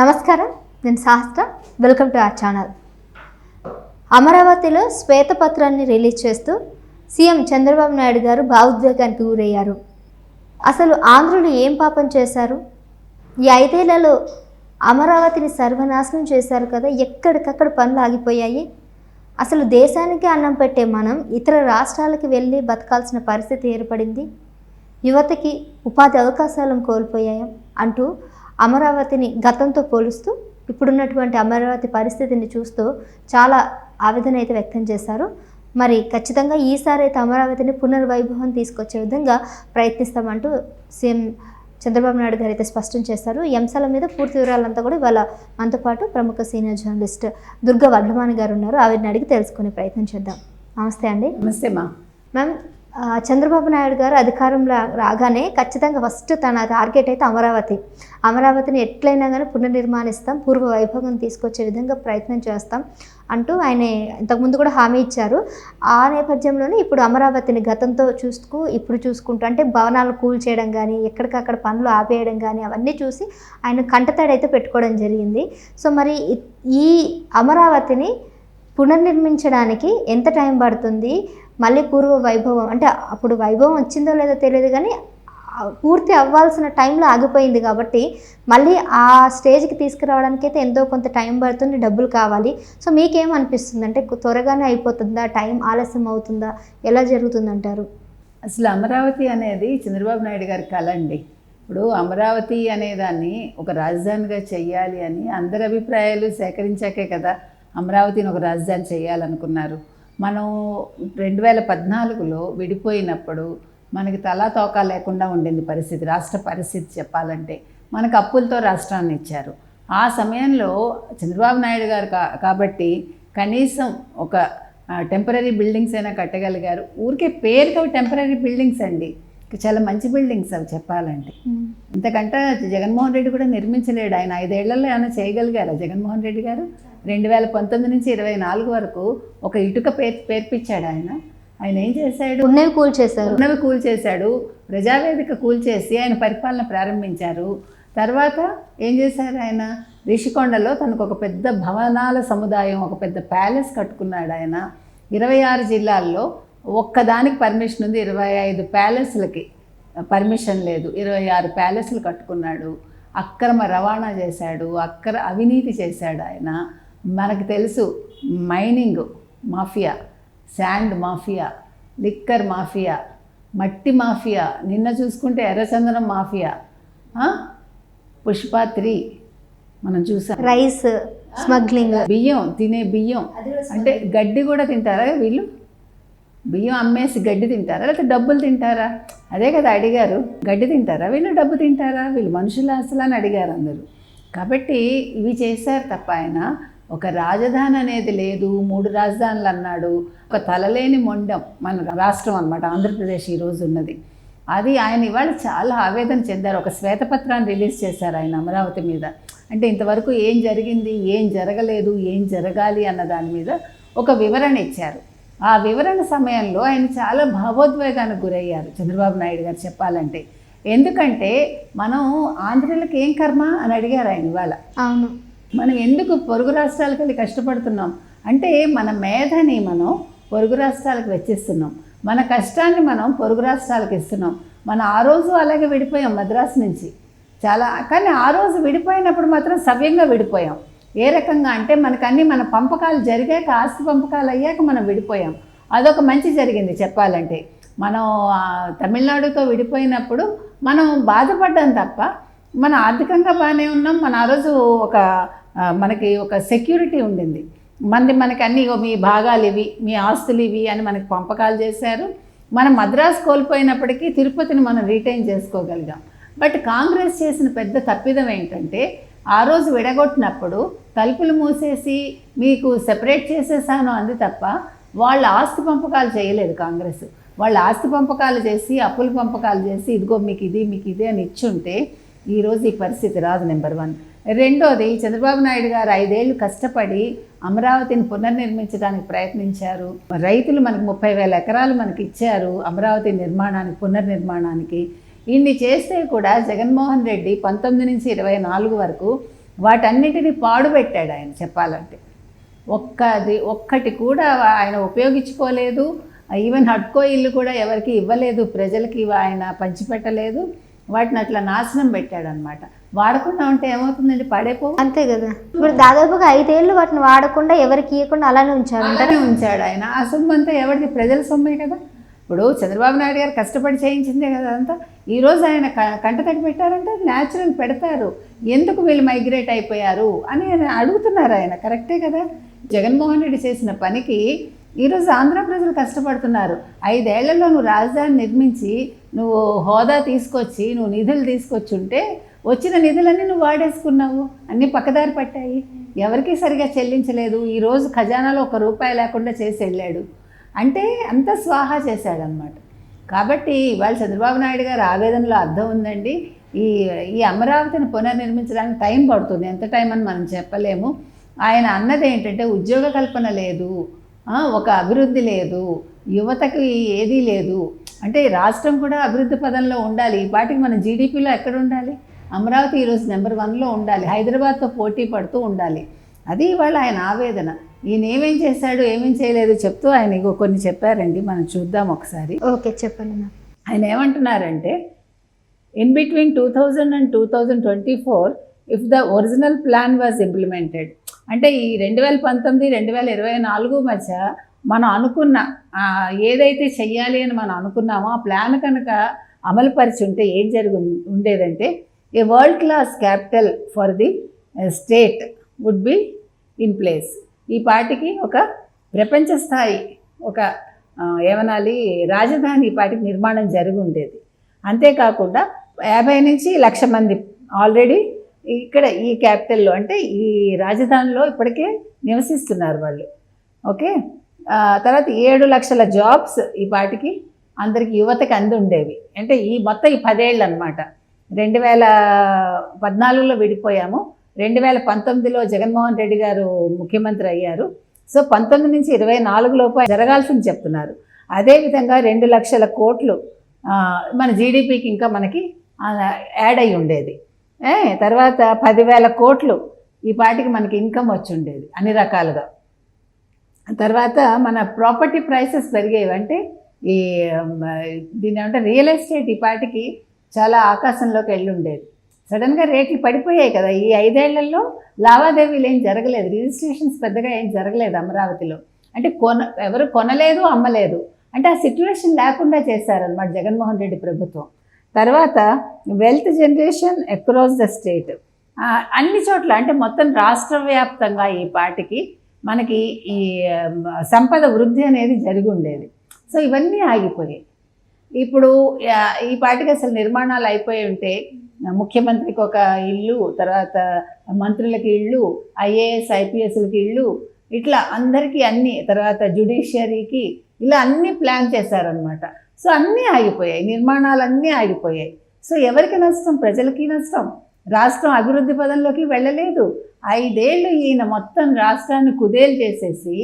నమస్కారం నేను శాస్త్ర. వెల్కమ్ టు అవర్ ఛానల్ అమరావతిలో శ్వేతపత్రాన్ని రిలీజ్ చేస్తూ సీఎం చంద్రబాబు నాయుడు గారు భావోద్వేగానికి గురయ్యారు. అసలు ఆంధ్రులు ఏం పాపం చేశారు? ఈ ఐదేళ్ళలో అమరావతిని సర్వనాశనం చేశారు కదా ఎక్కడికక్కడ పనులు ఆగిపోయాయి? అసలు దేశానికి అన్నం పెట్టే మనం ఇతర రాష్ట్రాలకు వెళ్ళి బతకాల్సిన పరిస్థితి ఏర్పడింది? యువతకి ఉపాధి అవకాశాలను కోల్పోయాం అంటూ అమరావతిని గతంతో పోలుస్తూ ఇప్పుడున్నటువంటి అమరావతి పరిస్థితిని చూస్తూ చాలా ఆవేదన అయితే వ్యక్తం చేశారు. మరి ఖచ్చితంగా ఈసారి అయితే అమరావతిని పునర్వైభవం తీసుకొచ్చే విధంగా ప్రయత్నిస్తామంటూ సీఎం చంద్రబాబు నాయుడు గారు అయితే స్పష్టం చేశారు. ఈ అంశాల మీద పూర్తి వివరాలంతా కూడా ఇవాళ మనతో పాటు ప్రముఖ సీనియర్ జర్నలిస్ట్ దుర్గా వడ్లమాని గారు ఉన్నారు. ఆవిడని అడిగి తెలుసుకునే ప్రయత్నం చేద్దాం. నమస్తే అండి. నమస్తే మా మ్యామ్ చంద్రబాబు నాయుడు గారు అధికారంలో రాగానే ఖచ్చితంగా ఫస్ట్ తన టార్గెట్ అయితే అమరావతి. అమరావతిని ఎట్లయినా కానీ పునర్నిర్మాణిస్తాం పూర్వ వైభవం తీసుకొచ్చే విధంగా ప్రయత్నం చేస్తాం అంటూ ఆయన ఇంతకుముందు కూడా హామీ ఇచ్చారు. ఆ నేపథ్యంలోనే ఇప్పుడు అమరావతిని గతంతో చూసుకు ఇప్పుడు చూసుకుంటూ అంటే భవనాలు కూల్ చేయడం కానీ ఎక్కడికక్కడ పనులు ఆపేయడం కానీ అవన్నీ చూసి ఆయన కంటతడైతే పెట్టుకోవడం జరిగింది. సో మరి ఈ అమరావతిని పునర్నిర్మించడానికి ఎంత టైం పడుతుంది? మళ్ళీ పూర్వ వైభవం అంటే అప్పుడు వైభవం వచ్చిందో లేదో తెలియదు కానీ పూర్తి అవ్వాల్సిన టైంలో ఆగిపోయింది కాబట్టి మళ్ళీ ఆ స్టేజ్కి తీసుకురావడానికి అయితే ఎంతో కొంత టైం పడుతుంది డబ్బులు కావాలి. సో మీకేమనిపిస్తుంది? అంటే త్వరగానే అయిపోతుందా? టైం ఆలస్యం అవుతుందా? ఎలా జరుగుతుందంటారు? అసలు అమరావతి అనేది చంద్రబాబు నాయుడు గారి కళ అండి. ఇప్పుడు అమరావతి అనేదాన్ని ఒక రాజధానిగా చేయాలి అని అందరి అభిప్రాయాలు సేకరించాకే కదా అమరావతిని ఒక రాజధాని చేయాలనుకున్నారు మనం రెండు వేల పద్నాలుగులో విడిపోయినప్పుడు మనకి తలా తోకా లేకుండా ఉండింది పరిస్థితి రాష్ట్ర పరిస్థితి చెప్పాలంటే. మనకు అప్పులతో రాష్ట్రాన్ని ఇచ్చారు. ఆ సమయంలో చంద్రబాబు నాయుడు గారు కా కాబట్టి కనీసం ఒక టెంపరీ బిల్డింగ్స్ అయినా కట్టగలిగారు. ఊరికే పేరుకి అవి టెంపరీ బిల్డింగ్స్ అండి. చాలా మంచి బిల్డింగ్స్ అవి చెప్పాలంటే. ఇంతకంటే జగన్మోహన్ రెడ్డి కూడా నిర్మించలేడు. ఆయన ఐదేళ్ళలో ఏమైనా చేయగలిగారా జగన్మోహన్ రెడ్డి గారు? రెండు వేల పంతొమ్మిది నుంచి ఇరవై నాలుగు వరకు ఒక ఇటుక పేర్ పేర్పించాడు ఆయన. ఆయన ఏం చేశాడు? ఉన్నవి కూల్ చేశారు ఉన్నవి కూల్చేశాడు. ప్రజావేదిక కూల్చేసి ఆయన పరిపాలన ప్రారంభించారు. తర్వాత ఏం చేశారు ఆయన? రిషికొండలో తనకు ఒక పెద్ద భవనాల సముదాయం ఒక పెద్ద ప్యాలెస్ కట్టుకున్నాడు ఆయన. ఇరవై ఆరు జిల్లాల్లో ఒక్కదానికి పర్మిషన్ ఉంది. ఇరవై ఐదు ప్యాలెస్లకి పర్మిషన్ లేదు. ఇరవై ఆరు ప్యాలెస్లు కట్టుకున్నాడు. అక్రమ రవాణా చేశాడు. అక్ర అవినీతి చేశాడు ఆయన. మనకు తెలుసు mining mafia sand mafia liquor mafia మట్టి మాఫియా నిన్న చూసుకుంటే ఎర్రచందనం మాఫియా? పుష్ప త్రీ మనం చూసాం. Rice smuggling. బియ్యం తినే బియ్యం. అంటే గడ్డి కూడా తింటారా వీళ్ళు? బియ్యం అమ్మేసి గడ్డి తింటారా? లేకపోతే డబ్బులు తింటారా? అదే కదా అడిగారు. గడ్డి తింటారా? వీళ్ళు డబ్బు తింటారా? వీళ్ళు మనుషుల అసలు అని అడిగారు అందరూ. కాబట్టి ఇవి చేశారు తప్ప ఆయన. ఒక రాజధాని అనేది లేదు మూడు రాజధానులు అన్నాడు ఒక తలలేని మొండం మన రాష్ట్రం అన్నమాట ఆంధ్రప్రదేశ్ ఈరోజు ఉన్నది. అది ఆయన ఇవాళ చాలా ఆవేదన చెందారు ఒక శ్వేతపత్రాన్ని రిలీజ్ చేశారు ఆయన అమరావతి మీద. అంటే ఇంతవరకు ఏం జరిగింది ఏం జరగలేదు ఏం జరగాలి అన్న దాని మీద ఒక వివరణ ఇచ్చారు. ఆ వివరణ సమయంలో ఆయన చాలా భావోద్వేగానికి గురయ్యారు చంద్రబాబు నాయుడు గారు చెప్పాలంటే. ఎందుకంటే మనం ఆంధ్రులకు ఏం కర్మ అని అడిగారు ఆయన ఇవాళ. అవును. మనం ఎందుకు పొరుగు రాష్ట్రాలకు వెళ్ళి కష్టపడుతున్నాం? అంటే మన మేధని మనం పొరుగు రాష్ట్రాలకు వెచ్చిస్తున్నాం. మన కష్టాన్ని మనం పొరుగు రాష్ట్రాలకు ఇస్తున్నాం. మనం ఆ రోజు అలాగే విడిపోయాం మద్రాసు నుంచి. చాలా కానీ ఆ రోజు విడిపోయినప్పుడు మాత్రం సవ్యంగా విడిపోయాం. ఏ రకంగా అంటే మనకన్నీ మన పంపకాలు జరిగాక ఆస్తి పంపకాలు అయ్యాక మనం విడిపోయాం. అదొక మంచి జరిగింది చెప్పాలంటే. మనం తమిళనాడుతో విడిపోయినప్పుడు మనం బాధపడ్డాం తప్ప మన ఆర్థికంగా బాగానే ఉన్నాం. మన ఆ రోజు ఒక మనకి ఒక సెక్యూరిటీ ఉండింది. మంది మనకి అన్ని మీ భాగాలు ఇవి మీ ఆస్తులు ఇవి అని మనకి పంపకాలు చేశారు. మనం మద్రాసు కోల్పోయినప్పటికీ తిరుపతిని మనం రీటైన్ చేసుకోగలిగాం. బట్ కాంగ్రెస్ చేసిన పెద్ద తప్పిదం ఏంటంటే ఆ రోజు విడగొట్టినప్పుడు తలుపులు మూసేసి మీకు సెపరేట్ చేసేసాను అంది తప్ప వాళ్ళ ఆస్తి పంపకాలు చేయలేదు కాంగ్రెస్. వాళ్ళ ఆస్తి పంపకాలు చేసి అప్పుల పంపకాలు చేసి ఇదిగో మీకు ఇది మీకు ఇది అని ఇచ్చుంటే ఈరోజు ఈ పరిస్థితి రాదు నెంబర్ వన్ రెండోది చంద్రబాబు నాయుడు గారు ఐదేళ్ళు కష్టపడి అమరావతిని పునర్నిర్మించడానికి ప్రయత్నించారు. రైతులు మనకు ముప్పై వేల ఎకరాలు మనకి ఇచ్చారు అమరావతి నిర్మాణానికి పునర్నిర్మాణానికి. ఇన్ని చేస్తే కూడా జగన్మోహన్ రెడ్డి పంతొమ్మిది నుంచి ఇరవై నాలుగు వరకు వాటన్నిటిని పాడుపెట్టాడు ఆయన చెప్పాలంటే. ఒక్కది ఒక్కటి కూడా ఆయన ఉపయోగించుకోలేదు. ఈవెన్ హడ్కో ఇల్లు కూడా ఎవరికి ఇవ్వలేదు ప్రజలకి ఆయన పంచిపెట్టలేదు. వాటిని అట్లా నాశనం పెట్టాడు అనమాట వాడకుండా ఉంటే ఏమవుతుందండి? పడేపో? అంతే కదా. ఇప్పుడు దాదాపుగా ఐదేళ్ళు వాటిని వాడకుండా ఎవరికి ఇవ్వకుండా అలానే ఉంచారు అలానే ఉంచాడు ఆయన. ఆ సొమ్ము అంతా ఎవరిది? ప్రజల సొమ్మే కదా. ఇప్పుడు చంద్రబాబు నాయుడు గారు కష్టపడి చేయించిందే కదా అంతా. ఈరోజు ఆయన క- కంటతడి పెట్టారంటే న్యాచురల్ పెడతారు. ఎందుకు వీళ్ళు మైగ్రేట్ అయిపోయారు? అని అడుగుతున్నారు ఆయన. కరెక్టే కదా. జగన్మోహన్ రెడ్డి చేసిన పనికి ఈరోజు ఆంధ్ర ప్రజలు కష్టపడుతున్నారు. ఐదేళ్ళలో నువ్వు రాజధాని నిర్మించి నువ్వు హోదా తీసుకొచ్చి నువ్వు నిధులు తీసుకొచ్చి ఉంటే వచ్చిన నిధులన్నీ నువ్వు వాడేసుకున్నావు. అన్నీ పక్కదారి పట్టాయి. ఎవరికీ సరిగా చెల్లించలేదు. ఈరోజు ఖజానాలో ఒక రూపాయి లేకుండా చేసి వెళ్ళాడు. అంటే అంత స్వాహా చేశాడనమాట కాబట్టి ఇవాళ చంద్రబాబు నాయుడు గారు ఆవేదనలో అర్థం ఉందండి. ఈ ఈ అమరావతిని పునర్నిర్మించడానికి టైం పడుతుంది. ఎంత టైం అని మనం చెప్పలేము. ఆయన అన్నది ఏంటంటే ఉద్యోగ కల్పన లేదు. ఒక అభివృద్ధి లేదు యువతకి ఏదీ లేదు. అంటే రాష్ట్రం కూడా అభివృద్ధి పదంలో ఉండాలి. ఈ పాటికి మన జీడిపిలో ఎక్కడ ఉండాలి? అమరావతి ఈరోజు నెంబర్ వన్లో ఉండాలి. హైదరాబాద్తో పోటీ పడుతూ ఉండాలి. అది ఇవాళ ఆయన ఆవేదన. ఈయన ఏమేం చేశాడు ఏమేం చేయలేదు చెప్తూ ఆయన ఇగో కొన్ని చెప్పారండి. మనం చూద్దాం ఒకసారి. ఓకే చెప్పండి మ్యామ్. ఆయన ఏమంటున్నారంటే in between two thousand and two thousand twenty four if the original plan was implemented అంటే ఈ రెండు వేల పంతొమ్మిది రెండు వేల ఇరవై నాలుగు మధ్య మనం అనుకున్న ఏదైతే చెయ్యాలి అని మనం అనుకున్నామో ఆ ప్లాన్ కనుక అమలుపరిచి ఉంటే ఏం జరుగు ఉండేదంటే a world class capital for the state would be in place ఈ పార్టీకి ఒక ప్రపంచ స్థాయి ఒక ఏమనాలి రాజధాని ఈ పార్టీకి నిర్మాణం జరిగి ఉండేది. అంతేకాకుండా యాభై నుంచి లక్ష మంది ఆల్రెడీ ఇక్కడ ఈ క్యాపిటల్లో అంటే ఈ రాజధానిలో ఇప్పటికే నివసిస్తున్నారు వాళ్ళు. ఓకే? తర్వాత ఏడు లక్షల జాబ్స్ ఈ పాటికి అందరికి యువతకి అంది ఉండేవి అంటే ఈ మొత్తం ఈ పదేళ్ళు అనమాట రెండు వేల పద్నాలుగులో విడిపోయాము. రెండు వేల పంతొమ్మిదిలో జగన్మోహన్ రెడ్డి గారు ముఖ్యమంత్రి అయ్యారు. సో పంతొమ్మిది నుంచి ఇరవై నాలుగు లోపు జరగాల్సింది చెప్తున్నారు. అదేవిధంగా రెండు లక్షల కోట్లు మన జీడిపికి ఇంకా మనకి యాడ్ అయి ఉండేది. ఏ తర్వాత పదివేల కోట్లు ఈ పాటికి మనకి ఇన్కమ్ వచ్చి ఉండేది అన్ని రకాలుగా. తర్వాత మన ప్రాపర్టీ ప్రైసెస్ పెరిగేవి అంటే ఈ దీని ఏమంటే రియల్ ఎస్టేట్ ఈ పాటికి చాలా ఆకాశంలోకి వెళ్ళి ఉండేది సడన్గా రేట్లు పడిపోయాయి కదా ఈ ఐదేళ్ళలో లావాదేవీలు ఏం జరగలేదు రిజిస్ట్రేషన్స్ పెద్దగా ఏం జరగలేదు అమరావతిలో. అంటే కొన ఎవరు కొనలేదు అమ్మలేదు. అంటే ఆ సిచ్యువేషన్ లేకుండా చేశారనమాట జగన్మోహన్ రెడ్డి ప్రభుత్వం. తర్వాత wealth generation across the state అన్ని చోట్ల అంటే మొత్తం రాష్ట్ర వ్యాప్తంగా ఈ పాటికి మనకి ఈ సంపద వృద్ధి అనేది జరిగి ఉండేది సో ఇవన్నీ ఆగిపోయాయి. ఇప్పుడు ఈ పాటికి అసలు నిర్మాణాలు అయిపోయి ఉంటే ముఖ్యమంత్రికి ఒక ఇల్లు తర్వాత మంత్రులకి ఇల్లు ఐఏఎస్ ఐపీఎస్లకి ఇల్లు ఇట్లా అందరికీ అన్ని తర్వాత జుడిషియరీకి ఇలా అన్నీ ప్లాన్ చేశారనమాట సో అన్నీ ఆగిపోయాయి నిర్మాణాలన్నీ ఆగిపోయాయి. సో ఎవరికి నష్టం? ప్రజలకి నష్టం. రాష్ట్రం అభివృద్ధి పదంలోకి వెళ్ళలేదు. ఐదేళ్ళు ఈయన మొత్తం రాష్ట్రాన్ని కుదేలు చేసేసి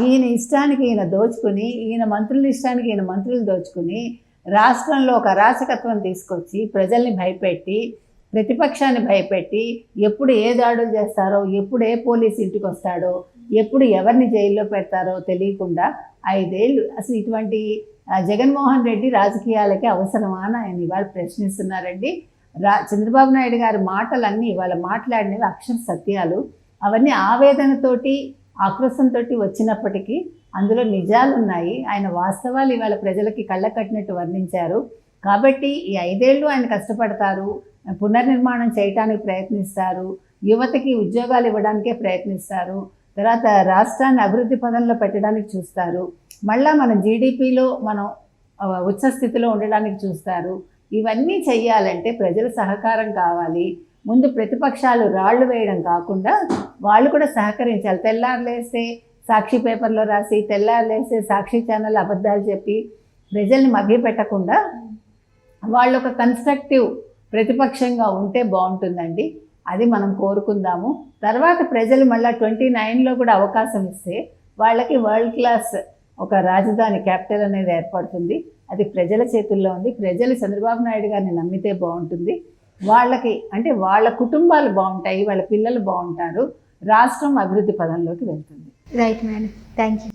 ఈయన ఇష్టానికి ఈయన దోచుకుని ఈయన మంత్రుల ఇష్టానికి ఈయన మంత్రులు దోచుకుని రాష్ట్రంలో ఒక అరాచకత్వం తీసుకొచ్చి ప్రజల్ని భయపెట్టి ప్రతిపక్షాన్ని భయపెట్టి ఎప్పుడు ఏ దాడులు చేస్తారో ఎప్పుడు ఏ పోలీస్ ఇంటికి వస్తాడో ఎప్పుడు ఎవరిని జైల్లో పెడతారో తెలియకుండా ఐదేళ్ళు. అసలు ఇటువంటి జగన్మోహన్ రెడ్డి రాజకీయాలకి అవసరమా అని ఆయన ఇవాళ ప్రశ్నిస్తున్నారండి. రా చంద్రబాబు నాయుడు గారి మాటలన్నీ ఇవాళ మాట్లాడినవి అక్షర సత్యాలు. అవన్నీ ఆవేదనతోటి ఆక్రోశంతో వచ్చినప్పటికీ అందులో నిజాలు ఉన్నాయి ఆయన వాస్తవాలు ఇవాళ ప్రజలకి కళ్ళ కట్టినట్టు వర్ణించారు. కాబట్టి ఈ ఐదేళ్ళు ఆయన కష్టపడతారు పునర్నిర్మాణం చేయటానికి ప్రయత్నిస్తారు యువతకి ఉద్యోగాలు ఇవ్వడానికే ప్రయత్నిస్తారు తర్వాత రాష్ట్రాన్ని అభివృద్ధి పదంలో పెట్టడానికి చూస్తారు. మళ్ళీ మనం జీడిపిలో మనం ఉచ్చ స్థితిలో ఉండడానికి చూస్తారు. ఇవన్నీ చెయ్యాలంటే ప్రజల సహకారం కావాలి. ముందు ప్రతిపక్షాలు రాళ్ళు వేయడం కాకుండా వాళ్ళు కూడా సహకరించాలి. తెల్లారులేస్తే సాక్షి పేపర్లో రాసి తెల్లారులేస్తే సాక్షి ఛానల్ అబద్ధాలు చెప్పి ప్రజల్ని మభ్యపెట్టకుండా వాళ్ళు ఒక కన్స్ట్రక్టివ్ ప్రతిపక్షంగా ఉంటే బాగుంటుందండి. అది మనం కోరుకుందాము. తర్వాత ప్రజలు మళ్ళీ ట్వంటీ నైన్లో కూడా అవకాశం ఇస్తే వాళ్ళకి వరల్డ్ క్లాస్ ఒక రాజధాని క్యాపిటల్ అనేది ఏర్పడుతుంది. అది ప్రజల చేతుల్లో ఉంది. ప్రజలు చంద్రబాబు నాయుడు గారిని నమ్మితే బాగుంటుంది. వాళ్ళకి అంటే వాళ్ళ కుటుంబాలు బాగుంటాయి వాళ్ళ పిల్లలు బాగుంటారు. రాష్ట్రం అభివృద్ధి పదంలోకి వెళ్తుంది. Right madam thank you